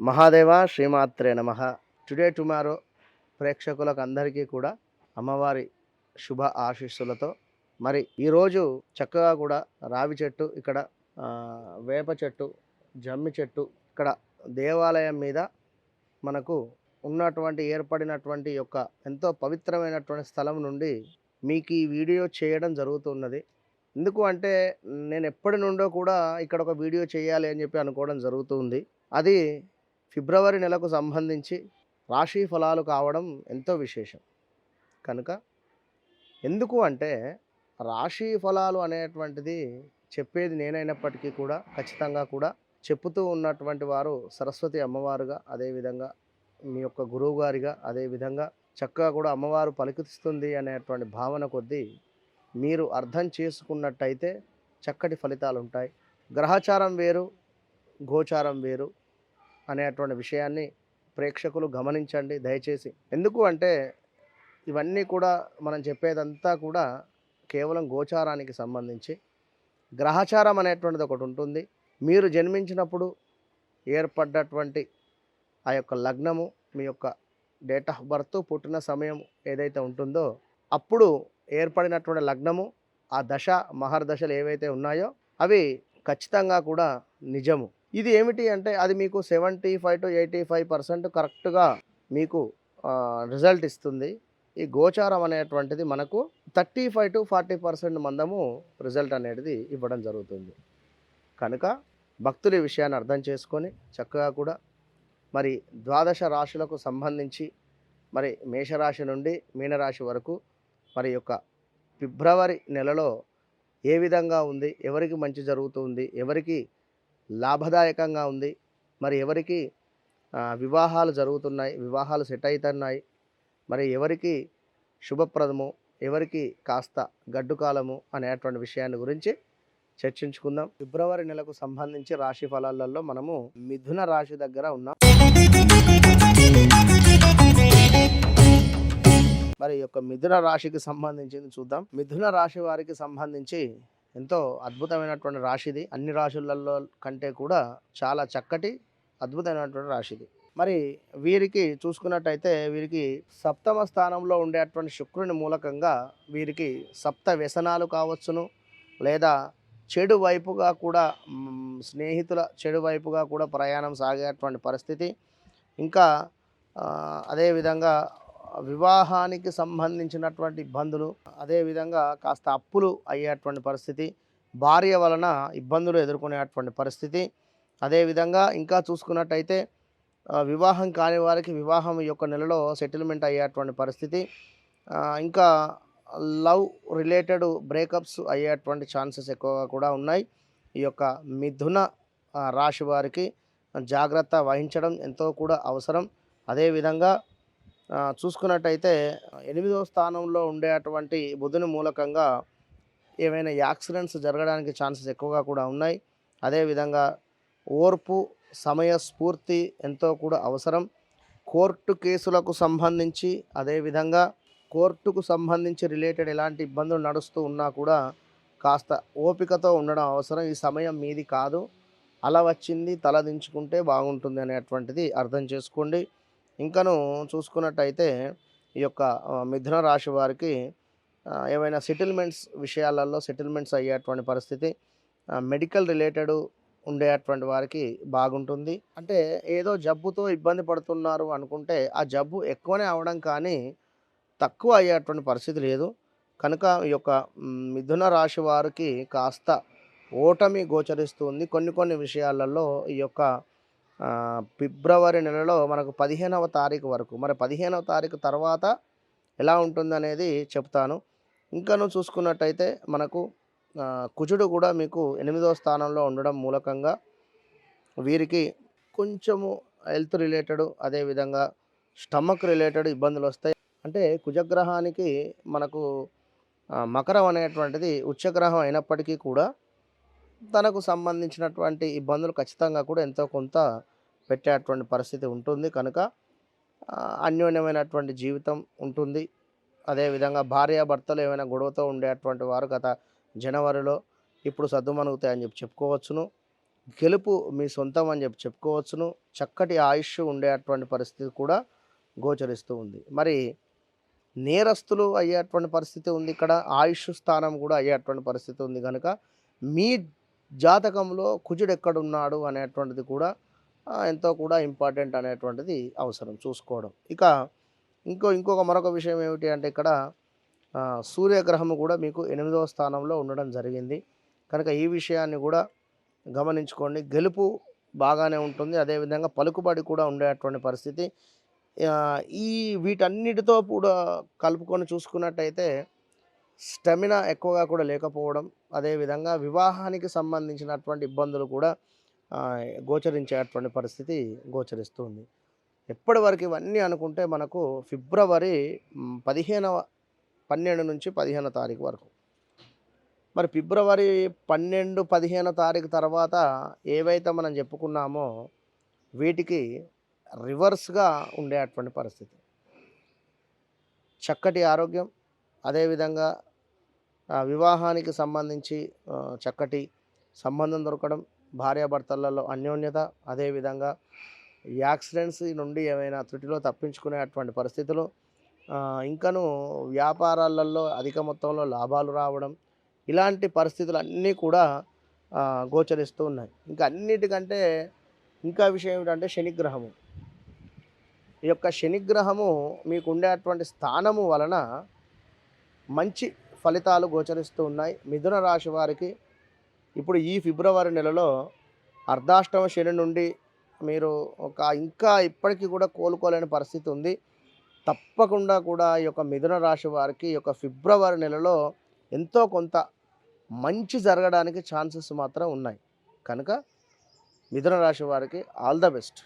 మహాదేవ శ్రీమాత్రే నమ. Today tomorrow ప్రేక్షకులకు అందరికీ కూడా అమ్మవారి శుభ ఆశీస్సులతో మరి ఈరోజు చక్కగా కూడా రావి చెట్టు ఇక్కడ వేప చెట్టు జమ్మి చెట్టు ఇక్కడ దేవాలయం మీద మనకు ఉన్నటువంటి ఏర్పడినటువంటి యొక్క ఎంతో పవిత్రమైనటువంటి స్థలం నుండి మీకు ఈ వీడియో చేయడం జరుగుతున్నది. ఎందుకు అంటే నేను ఎప్పటి నుండో కూడా ఇక్కడ ఒక వీడియో చేయాలి అని చెప్పి అనుకోవడం జరుగుతుంది. అది ఫిబ్రవరి నెలకు సంబంధించి రాశి ఫలాలు కావడం ఎంతో విశేషం. కనుక ఎందుకు అంటే రాశి ఫలాలు అనేటువంటిది చెప్పేది నేనైనప్పటికీ కూడా ఖచ్చితంగా కూడా చెప్పుతూ ఉన్నటువంటి వారు సరస్వతి అమ్మవారుగా అదేవిధంగా మీ యొక్క గురువు గారిగా అదేవిధంగా చక్కగా కూడా అమ్మవారు పలికిస్తుంది అనేటువంటి భావన కొద్దీ మీరు అర్థం చేసుకున్నట్టయితే చక్కటి ఫలితాలు ఉంటాయి గ్రహచారం వేరు గోచారం వేరు అనేటువంటి విషయాన్ని ప్రేక్షకులు గమనించండి దయచేసి. ఎందుకు అంటే ఇవన్నీ కూడా మనం చెప్పేదంతా కూడా కేవలం గోచారానికి సంబంధించి. గ్రహచారం అనేటువంటిది ఒకటి ఉంటుంది. మీరు జన్మించినప్పుడు ఏర్పడ్డటువంటి ఆ యొక్క లగ్నము మీ యొక్క డేట్ ఆఫ్ బర్త్ పుట్టిన సమయం ఏదైతే ఉంటుందో అప్పుడు ఏర్పడినటువంటి లగ్నము ఆ దశ మహర్దశలు ఏవైతే ఉన్నాయో అవి ఖచ్చితంగా కూడా నిజము. ఇది ఏమిటి అంటే అది మీకు seventy five to eighty five percent కరెక్ట్గా మీకు రిజల్ట్ ఇస్తుంది. ఈ గోచారం అనేటువంటిది మనకు thirty five to forty percent మందము result అనేది ఇవ్వడం జరుగుతుంది. కనుక భక్తులు ఈ విషయాన్ని అర్థం చేసుకొని చక్కగా కూడా మరి ద్వాదశ రాశులకు సంబంధించి మరి మేషరాశి నుండి మీనరాశి వరకు మరి యొక్క ఫిబ్రవరి నెలలో ఏ విధంగా ఉంది ఎవరికి మంచి జరుగుతుంది ఎవరికి లాభదాయకంగా ఉంది. మరి ఎవరికి వివాహాలు జరుగుతున్నాయి వివాహాలు సెట్ అవుతున్నాయి మరి ఎవరికి శుభప్రదము ఎవరికి కాస్త గడ్డుకాలము అనేటువంటి విషయాన్ని గురించి చర్చించుకుందాం. ఫిబ్రవరి నెలకు సంబంధించి రాశి ఫలాలలో మనము మిథున రాశి దగ్గర ఉన్నాం. మరి యొక్క మిథున రాశికి సంబంధించింది చూద్దాం. మిథున రాశి వారికి సంబంధించి ఎంతో అద్భుతమైనటువంటి రాశిది. అన్ని రాశులలో కంటే కూడా చాలా చక్కటి అద్భుతమైనటువంటి రాశిది. మరి వీరికి చూసుకున్నట్టయితే వీరికి సప్తమ స్థానంలో ఉండేటువంటి శుక్రుని మూలకంగా వీరికి సప్త వ్యసనాలు కావచ్చును. లేదా చెడు వైపుగా కూడా స్నేహితుల చెడు వైపుగా కూడా ప్రయాణం సాగేటువంటి పరిస్థితి. ఇంకా అదేవిధంగా వివాహానికి సంబంధించినటువంటి ఇబ్బందులు అదేవిధంగా కాస్త అప్పులు అయ్యేటువంటి పరిస్థితి భార్య వలన ఇబ్బందులు ఎదుర్కొనేటువంటి పరిస్థితి అదేవిధంగా ఇంకా చూసుకున్నట్టయితే వివాహం కాని వారికి వివాహం యొక్క నెలలో సెటిల్మెంట్ అయ్యేటువంటి పరిస్థితి ఇంకా లవ్ రిలేటెడ్ బ్రేకప్స్ అయ్యేటువంటి ఛాన్సెస్ ఎక్కువగా కూడా ఉన్నాయి. ఈ యొక్క మిథున రాశి వారికి జాగ్రత్త వహించడం ఎంతో కూడా అవసరం. అదేవిధంగా చూసుకున్నట్టయితే ఎనిమిదవ స్థానంలో ఉండే అటువంటి బుధుని మూలకంగా ఏమైనా యాక్సిడెంట్స్ జరగడానికి ఛాన్సెస్ ఎక్కువగా కూడా ఉన్నాయి. అదేవిధంగా ఓర్పు సమయస్ఫూర్తి ఎంతో కూడా అవసరం. కోర్టు కేసులకు సంబంధించి అదేవిధంగా కోర్టుకు సంబంధించి రిలేటెడ్ ఎలాంటి ఇబ్బందులు నడుస్తూ ఉన్నా కూడా కాస్త ఓపికతో ఉండడం అవసరం. ఈ సమయం మీది కాదు. అలా వచ్చింది తల దించుకుంటే బాగుంటుంది అనేటువంటిది అర్థం చేసుకోండి. ఇంకను చూసుకున్నట్టయితే ఈ యొక్క మిథున రాశి వారికి ఏవైనా సెటిల్మెంట్స్ విషయాలలో సెటిల్మెంట్స్ అయ్యేటువంటి పరిస్థితి మెడికల్ రిలేటెడ్ ఉండేటువంటి వారికి బాగుంటుంది. అంటే ఏదో జబ్బుతో ఇబ్బంది పడుతున్నారు అనుకుంటే ఆ జబ్బు ఎక్కువనే అవడం కానీ తక్కువ అయ్యేటువంటి పరిస్థితి లేదు. కనుక ఈ యొక్క మిథున రాశి వారికి కాస్త ఓటమి గోచరిస్తుంది. కొన్ని కొన్ని విషయాలలో ఈ యొక్క ఫిబ్రవరి నెలలో మనకు పదిహేనవ తారీఖు వరకు మరి పదిహేనవ తారీఖు తర్వాత ఎలా ఉంటుందనేది చెప్తాను. ఇంకాను చూసుకున్నట్టయితే మనకు కుజుడు కూడా మీకు ఎనిమిదవ స్థానంలో ఉండడం మూలకంగా వీరికి కొంచెము హెల్త్ రిలేటెడ్ అదేవిధంగా స్టమక్ రిలేటెడ్ ఇబ్బందులు వస్తాయి. అంటే కుజగ్రహానికి మనకు మకరం అనేటువంటిది ఉచ్చగ్రహం అయినప్పటికీ కూడా తనకు సంబంధించినటువంటి ఇబ్బందులు ఖచ్చితంగా కూడా ఎంతో కొంత పెట్టేటువంటి పరిస్థితి ఉంటుంది కనుక అన్యోన్యమైనటువంటి జీవితం ఉంటుంది. అదేవిధంగా భార్యాభర్తలు ఏమైనా గొడవతో ఉండేటువంటి వారు గత జనవరిలో ఇప్పుడు సర్దుమనుగుతాయని చెప్పి చెప్పుకోవచ్చును. గెలుపు మీ సొంతం అని చెప్పి చెప్పుకోవచ్చును. చక్కటి ఆయుష్ ఉండేటువంటి పరిస్థితి కూడా గోచరిస్తూ ఉంది. మరి నేరస్తులు అయ్యేటువంటి పరిస్థితి ఉంది ఇక్కడ. ఆయుష్ స్థానం కూడా అయ్యేటువంటి పరిస్థితి ఉంది కనుక మీ జాతకంలో కుజుడు ఎక్కడున్నాడు అనేటువంటిది కూడా ఎంతో కూడా ఇంపార్టెంట్ అనేటువంటిది అవసరం చూసుకోవడం. ఇక ఇంకో ఇంకొక మరొక విషయం ఏమిటి అంటే ఇక్కడ సూర్యగ్రహం కూడా మీకు ఎనిమిదవ స్థానంలో ఉండడం జరిగింది. కనుక ఈ విషయాన్ని కూడా గమనించుకోండి. గెలుపు బాగానే ఉంటుంది. అదేవిధంగా పలుకుబడి కూడా ఉండేటువంటి పరిస్థితి. ఈ వీటన్నిటితో కూడా కలుపుకొని చూసుకున్నట్టయితే స్టెమినా ఎక్కువగా కూడా లేకపోవడం అదేవిధంగా వివాహానికి సంబంధించినటువంటి ఇబ్బందులు కూడా గోచరించేటువంటి పరిస్థితి గోచరిస్తుంది. ఎప్పటి వరకు ఇవన్నీ అనుకుంటే మనకు ఫిబ్రవరి పదిహేనవ పన్నెండు నుంచి పదిహేనో తారీఖు వరకు. మరి ఫిబ్రవరి పన్నెండు పదిహేనో తారీఖు తర్వాత ఏవైతే మనం చెప్పుకున్నామో వీటికి రివర్స్గా ఉండేటువంటి పరిస్థితి. చక్కటి ఆరోగ్యం అదేవిధంగా వివాహానికి సంబంధించి చక్కటి సంబంధం దొరకడం భార్యాభర్తలలో అన్యోన్యత అదేవిధంగా యాక్సిడెంట్స్ నుండి ఏమైనా త్రుటిలో తప్పించుకునేటువంటి పరిస్థితులు ఇంకను వ్యాపారాలలో అధిక మొత్తంలో లాభాలు రావడం ఇలాంటి పరిస్థితులు అన్నీ కూడా గోచరిస్తూ ఉన్నాయి. ఇంకా అన్నిటికంటే ఇంకా విషయం ఏమిటంటే శనిగ్రహము. ఈ యొక్క శనిగ్రహము మీకు ఉండేటువంటి స్థానము వలన మంచి ఫలితాలు గోచరిస్తూ ఉన్నాయి. మిథున రాశి వారికి ఇప్పుడు ఈ ఫిబ్రవరి నెలలో అర్ధాష్టమ శని నుండి మీరు ఒక ఇంకా ఇప్పటికీ కూడా కోలుకోలేని పరిస్థితి ఉంది. తప్పకుండా కూడా ఈ యొక్క మిథున రాశి వారికి ఈ యొక్క ఫిబ్రవరి నెలలో ఎంతో కొంత మంచి జరగడానికి ఛాన్సెస్ మాత్రం ఉన్నాయి. కనుక మిథున రాశి వారికి ఆల్ ద బెస్ట్.